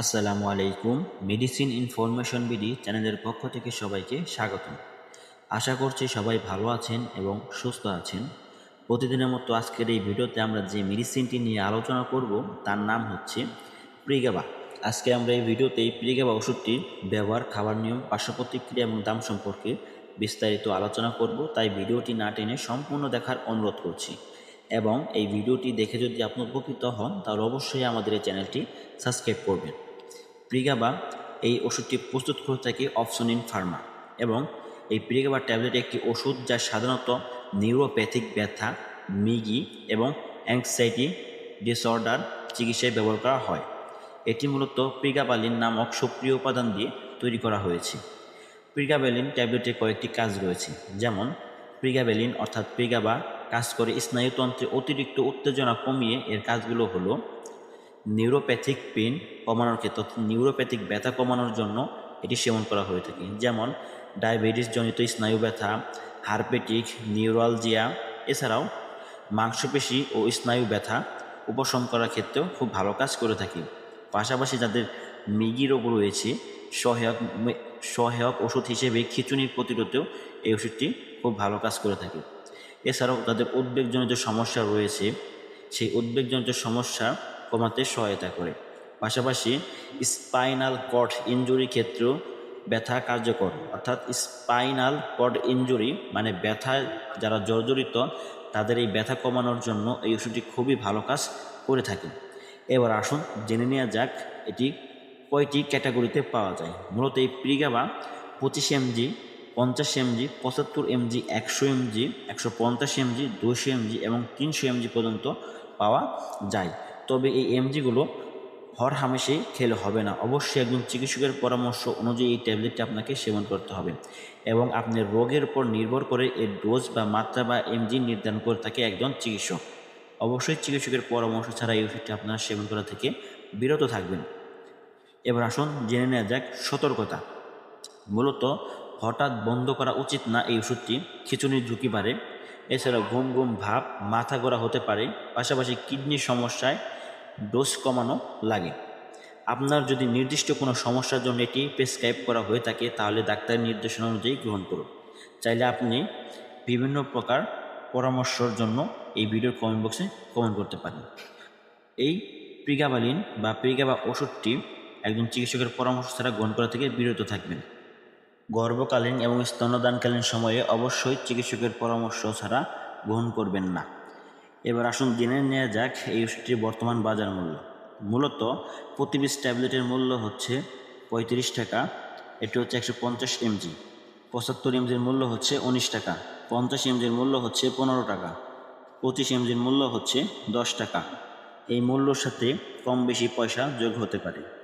আসসালামু আলাইকুম medicine information BD চ্যানেলের পক্ষ থেকে সবাইকে স্বাগতম। আশা করছি সবাই ভালো আছেন এবং সুস্থ আছেন। প্রতিদিনের মতো আজকের এই ভিডিওতে আমরা যে মেডিসিনটি নিয়ে আলোচনা করব, তার নাম হচ্ছে প্রিগাবা আজকে আমরা এই ভিডিওতে এই প্রিগাবা ওষুধটির ব্যবহার, খাবার নিয়ম, পার্শ্ব প্রতিক্রিয়া এবং দাম সম্পর্কে বিস্তারিত আলোচনা করব, তাই ভিডিওটি না টেনে সম্পূর্ণ দেখার অনুরোধ করছি। এবং এই ভিডিওটি দেখে যদি আপনি উপকৃত হন, তাহলে অবশ্যই আমাদের এই চ্যানেলটি সাবস্ক্রাইব করবেন। প্রিগাবা এই ওষুধটি প্রস্তুত করে থাকে অপশনিন ফার্মা এবং এই প্রিগাবা ট্যাবলেট একটি ওষুধ যা সাধারণত নিউরোপ্যাথিক ব্যথা, মিগি এবং অ্যাংসাইটি ডিসঅর্ডার চিকিৎসায় ব্যবহার করা হয়। এটি মূলত প্রিগাবালিন নামক সক্রিয় উপাদান দিয়ে তৈরি করা হয়েছে। প্রিগাবেলিন ট্যাবলেটের কয়েকটি কাজ রয়েছে। যেমন, প্রিগাবেলিন অর্থাৎ প্রিগাবা কাজ করে স্নায়ুতন্ত্রে অতিরিক্ত উত্তেজনা কমিয়ে এর কাজগুলো হলো নিউরোপ্যাথিক পেন কমানোর ক্ষেত্রে নিউরোপ্যাথিক ব্যথা কমানোর জন্য এটি সেবন করা হয়ে থাকে। যেমন ডায়াবেটিস জনিত স্নায়ু ব্যথা হারপেটিক নিউরালজিয়া এছাড়াও মাংসপেশি ও স্নায়ু ব্যথা উপশম করার ক্ষেত্রেও খুব ভালো কাজ করে থাকে। পাশাপাশি যাদের মিগি রোগ রয়েছে, সহায়ক সহায়ক ওষুধ হিসেবে খিচুনির প্রতিরোধেও এই ওষুধটি খুব ভালো কাজ করে থাকে। এছাড়াও তাদের উদ্বেগজনিত সমস্যা রয়েছে। সেই উদ্বেগজনিত সমস্যা কমাতে সহায়তা করে। পাশাপাশি স্পাইনাল কর্ড ইঞ্জুরি ক্ষেত্রেও ব্যথা কার্যকর। অর্থাৎ স্পাইনাল কর্ড ইঞ্জুরি মানে ব্যথা যারা জর্জরিত, তাদের এই ব্যথা কমানোর জন্য এই ওষুধটি খুবই ভালো কাজ করে থাকে। এবার আসুন জেনে নেওয়া যাক এটি কয়টি ক্যাটাগরিতে পাওয়া যায়। মূলত এই প্রিগাবা পঁচিশ এমজি, পঞ্চাশ এমজি, পঁচাত্তর এমজি, একশো এমজি, একশো পঞ্চাশ এমজি দুশো এমজি এবং তিনশো এমজি পর্যন্ত পাওয়া যায়। তবে এই এমজিগুলো হর হামেশাই খেলে হবে না। অবশ্যই একজন চিকিৎসকের পরামর্শ অনুযায়ী এই ট্যাবলেটটি আপনাকে সেবন করতে হবে এবং আপনার রোগের উপর নির্ভর করে এর ডোজ বা মাত্রা বা এমজি নির্ধারণ করে থাকে একজন চিকিৎসক। অবশ্যই চিকিৎসকের পরামর্শ ছাড়া এই ওষুধটি আপনারা সেবন করা থেকে বিরত থাকবেন। এবার আসুন জেনে নেওয়া যাক সতর্কতা। মূলত হঠাৎ বন্ধ করা উচিত না এই ওষুধটি, খিচুনির ঝুঁকি বাড়ে। এছাড়া ঘুম ঘুম, ভাব, মাথা গোড়া হতে পারে। পাশাপাশি কিডনির সমস্যায় ডোজ কমানো লাগে। আপনার যদি নির্দিষ্ট কোনো সমস্যার জন্য এটি প্রেসক্রাইব করা হয়ে থাকে, তাহলে ডাক্তারের নির্দেশনা অনুযায়ী গ্রহণ করুন। চাইলে আপনি বিভিন্ন প্রকার পরামর্শের জন্য এই ভিডিওর কমেন্ট বক্সে কমেন্ট করতে পারেন। এই প্রিগাবালিন বা প্রিগাবা ওষুধটি একজন চিকিৎসকের পরামর্শ ছাড়া গ্রহণ করা থেকে বিরত থাকবেন। গর্ভকালীন এবং স্তন্যদানকালীন সময়ে অবশ্যই চিকিৎসকের পরামর্শ ছাড়া গ্রহণ করবেন না। এবার আসুন জেনে নেওয়া যাক এই ওষুধটির বর্তমান বাজার মূল্য। মূলত প্রতি পিস ট্যাবলেটের মূল্য হচ্ছে পঁয়ত্রিশ টাকা, এটি হচ্ছে একশো পঞ্চাশ এমজি। পঁচাত্তর এমজির মূল্য হচ্ছে উনিশ টাকা, পঞ্চাশ এমজির মূল্য হচ্ছে পনেরো টাকা, পঁচিশ এমজির মূল্য হচ্ছে দশ টাকা। এই মূল্যর সাথে কম বেশি পয়সা যোগ হতে পারে।